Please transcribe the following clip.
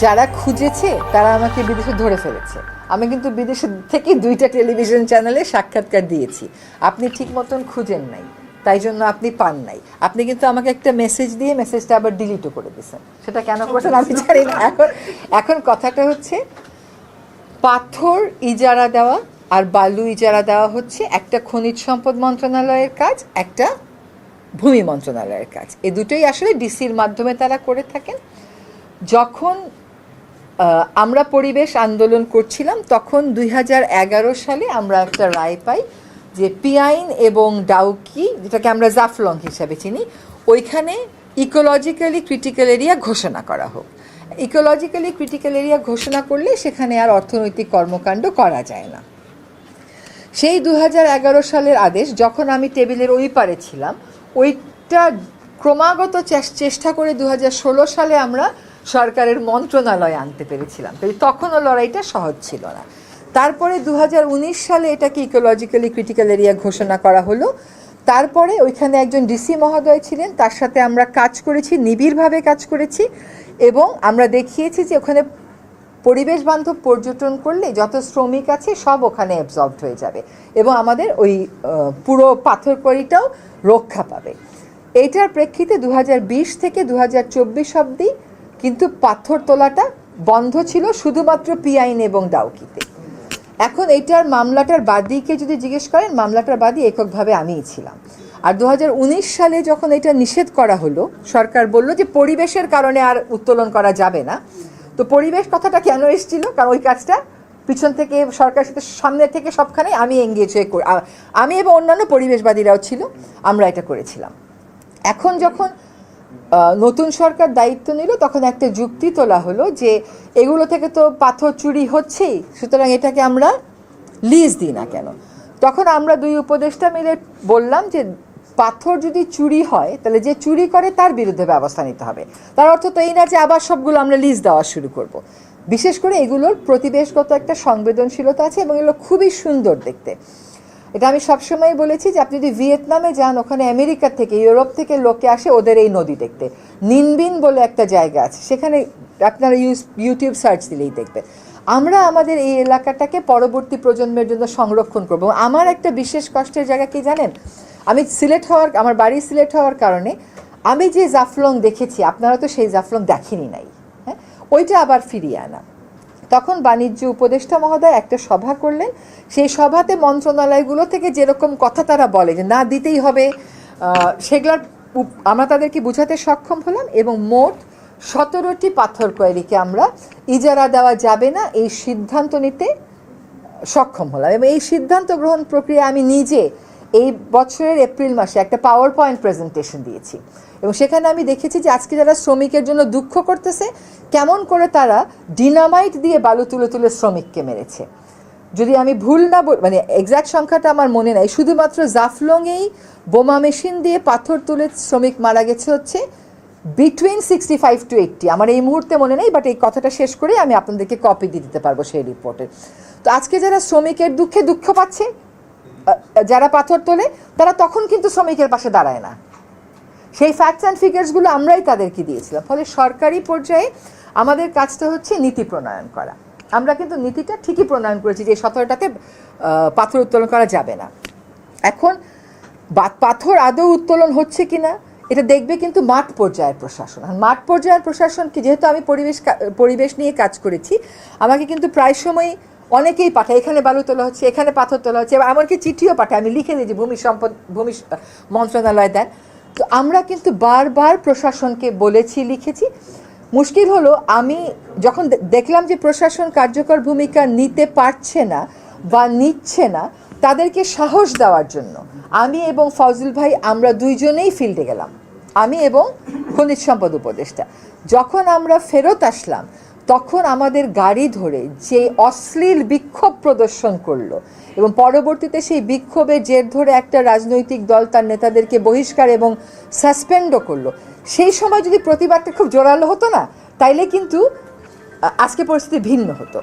যারা খুঁজেছে তারা আমাকে বিদেশে ধরে ফেলেছে। আমি কিন্তু বিদেশে থেকে দুইটা টেলিভিশন চ্যানেলে সাক্ষাৎকার দিয়েছি। আপনি ঠিক মতন খুঁজেন নাই তাই জন্য আপনি পান নাই। আপনি কিন্তু আমাকে একটা মেসেজ দিয়ে মেসেজটা আবার ডিলিটও করে দিয়েছেন। সেটা কেন করেছেন আমি জানি না। এখন এখন কথাটা হচ্ছে পাথর ইজারা দেওয়া আর বালু ইজারা দেওয়া হচ্ছে একটা খনিজ সম্পদ মন্ত্রণালয়ের কাজ একটা ভূমি মন্ত্রণালয়ের কাজ। এ দুটোই আসলে ডিসির মাধ্যমে তারা করে থাকেন। যখন আমরা পরিবেশ আন্দোলন করছিলাম, তখন দুই হাজার এগারো সালে আমরা একটা রায় পাই যে পিয়াইন এবং ডাউকি, যেটাকে আমরা জাফলং হিসাবে চিনি, ওইখানে ইকোলজিক্যালি ক্রিটিক্যাল এরিয়া ঘোষণা করা হোক। ইকোলজিক্যালি ক্রিটিক্যাল এরিয়া ঘোষণা করলে সেখানে আর অর্থনৈতিক কর্মকাণ্ড করা যায় না। সেই দু হাজার এগারো সালের আদেশ, যখন আমি টেবিলের ওই পারে ছিলাম, ওইটা ক্রমাগত চেষ্টা করে দু হাজার ষোলো সালে আমরা সরকারের মন্ত্রণালয়ে আনতে পেরেছিলাম। তাই তখনও লড়াইটা সহজ ছিল না। তারপরে দু হাজার উনিশ সালে এটাকে ইকোলজিক্যালি ক্রিটিক্যাল এরিয়া ঘোষণা করা হলো। তারপরে ওইখানে একজন ডিসি মহোদয় ছিলেন। তার সাথে আমরা কাজ করেছি, নিবিড়ভাবে কাজ করেছি। এবং আমরা দেখিয়েছি যে ওখানে পরিবেশ বান্ধব পর্যটন করলে যত শ্রমিক আছে সব ওখানে অ্যাবজর্বড হয়ে যাবে। এবং আমাদের ওই পুরো পাথরকড়িটাও রক্ষা পাবে। এটার প্রেক্ষিতে দু হাজার বিশ থেকে দু অবধি কিন্তু পাথর তোলাটা বন্ধ ছিল শুধুমাত্র পিআইন এবং ডাউকিতে। এখন এইটার মামলাটার বাদীকে যদি জিজ্ঞেস করেন, মামলাটার বাদী এককভাবে আমিই ছিলাম। আর দু হাজার উনিশ সালে যখন এটা নিষেধ করা হলো, সরকার বলল যে পরিবেশের কারণে আর উত্তোলন করা যাবে না। তো পরিবেশ কথাটা কেন এসেছিল? কারণ ওই কাজটা পিছন থেকে সরকারের সাথে সামনে থেকে সবখানে আমি এঙ্গেজ হয়ে আমি এবং অন্যান্য পরিবেশবাদীরাও ছিল, আমরা এটা করেছিলাম। এখন যখন নতুন সরকার দায়িত্ব নিল, তখন একটা যুক্তি তোলা হলো যে এগুলো থেকে তো পাথর চুরি হচ্ছেই, সুতরাং এটাকে আমরা লিজ দিই না কেন? তখন আমরা দুই উপদেষ্টা মিলে বললাম যে পাথর যদি চুরি হয়, তাহলে যে চুরি করে তার বিরুদ্ধে ব্যবস্থা নিতে হবে। তার অর্থ তো এই না যে আবার সবগুলো আমরা লিজ দেওয়া শুরু করব। বিশেষ করে এগুলোর প্রতিবেশগত একটা সংবেদনশীলতা আছে এবং এগুলো খুবই সুন্দর দেখতে। এটা আমি সবসময় বলেছি যে আপনি যদি ভিয়েতনামে যান, ওখানে আমেরিকা থেকে, ইউরোপ থেকে লোকে আসে ওদের এই নদী দেখতে। নিনবিন বলে একটা জায়গা আছে, সেখানে আপনারা ইউটিউব সার্চ দিলেই দেখবেন আমরা আমাদের এই এলাকাটাকে পরবর্তী প্রজন্মের জন্য সংরক্ষণ করব। আমার একটা বিশেষ কষ্টের জায়গা কি জানেন? আমি সিলেট হওয়ার, আমার বাড়ি সিলেট হওয়ার কারণে আমি যে জাফলং দেখেছি, আপনারা তো সেই জাফলং দেখেনি নাই হ্যাঁ? ওইটা আবার ফিরিয়ে আনা। তখন বাণিজ্য উপদেষ্টা মহোদয় একটা সভা করলেন। সেই সভাতে মন্ত্রণালয়গুলো থেকে যেরকম কথা তারা বলে যে, না, দিতেই হবে। সেগুলোর আমরা তাদেরকে বোঝাতে সক্ষম হলাম এবং মোট সতেরোটি পাথর কোয়ারিকে আমরা ইজারা দেওয়া যাবে না এই সিদ্ধান্ত নিতে সক্ষম হলাম। এবং এই সিদ্ধান্ত গ্রহণ প্রক্রিয়া আমি নিজে এই বছরের এপ্রিল মাসে একটা পাওয়ার পয়েন্ট প্রেজেন্টেশন দিয়েছি। এবং সেখানে আমি দেখেছি যে আজকে যারা শ্রমিকের জন্য দুঃখ করতেছে, কেমন করে তারা ডিনামাইট দিয়ে বালু তুলে তুলে শ্রমিককে মেরেছে। যদি আমি ভুল না মানে এক্সাক্ট সংখ্যাটা আমার মনে নাই, শুধুমাত্র জাফলংয়েই বোমা মেশিন দিয়ে পাথর তুলে শ্রমিক মারা গেছে হচ্ছে between sixty five to eighty আমার এই মুহূর্তে মনে নেই বাট এই কথাটা শেষ করে আমি আপনাদেরকে কপি দিয়ে দিতে পারব সেই রিপোর্টের তো আজকে যারা শ্রমিকের দুঃখে দুঃখ পাচ্ছে যারা পাথর তোলে, তারা তখন কিন্তু শ্রমিকের পাশে দাঁড়ায় না। সেই ফ্যাক্টস অ্যান্ড ফিগার্সগুলো আমরাই তাদেরকে দিয়েছিলাম। ফলে সরকারি পর্যায়ে আমাদের কাজটা হচ্ছে নীতি প্রণয়ন করা। আমরা কিন্তু নীতিটা ঠিকই প্রণয়ন করেছি যে সতেরোটাতে পাথর উত্তোলন করা যাবে না। এখন পাথর আদৌ উত্তোলন হচ্ছে কিনা, এটা দেখবে কিন্তু মাঠ পর্যায়ের প্রশাসন। আর মাঠ পর্যায়ের প্রশাসনকে যেহেতু আমি পরিবেশ কা- পরিবেশ নিয়ে কাজ করেছি, আমাকে কিন্তু প্রায় সময় অনেকেই পাঠায়, এখানে বালু তোলা হচ্ছে, এখানে পাথর তোলা হচ্ছে এমনকি চিঠিও পাঠায়, আমি লিখে যে ভূমি সম্পদ, ভূমি মন্ত্রণালয় দেন। তো আমরা কিন্তু বারবার প্রশাসনকে বলেছি, লিখেছি। মুশকিল হলো, আমি যখন দেখলাম যে প্রশাসন কার্যকর ভূমিকা নিতে পারছে না বা নিচ্ছে না, তাদেরকে সাহস দেওয়ার জন্য আমি এবং ফজল ভাই আমরা দুইজনেই ফিল্ডে গেলাম। আমি এবং খনিজ সম্পদ উপদেষ্টা। যখন আমরা ফেরত আসলাম তখন আমাদের গাড়ি ধরে যে অশ্লীল বিক্ষোভ প্রদর্শন করল এবং পরবর্তীতে সেই বিক্ষোভের জের ধরে একটা রাজনৈতিক দল তার নেতাদেরকে বহিষ্কার এবং সাসপেন্ডও করল। সেই সময় যদি প্রতিবাদটা খুব জোরালো হতো না, তাইলে কিন্তু আজকে পরিস্থিতি ভিন্ন হতো।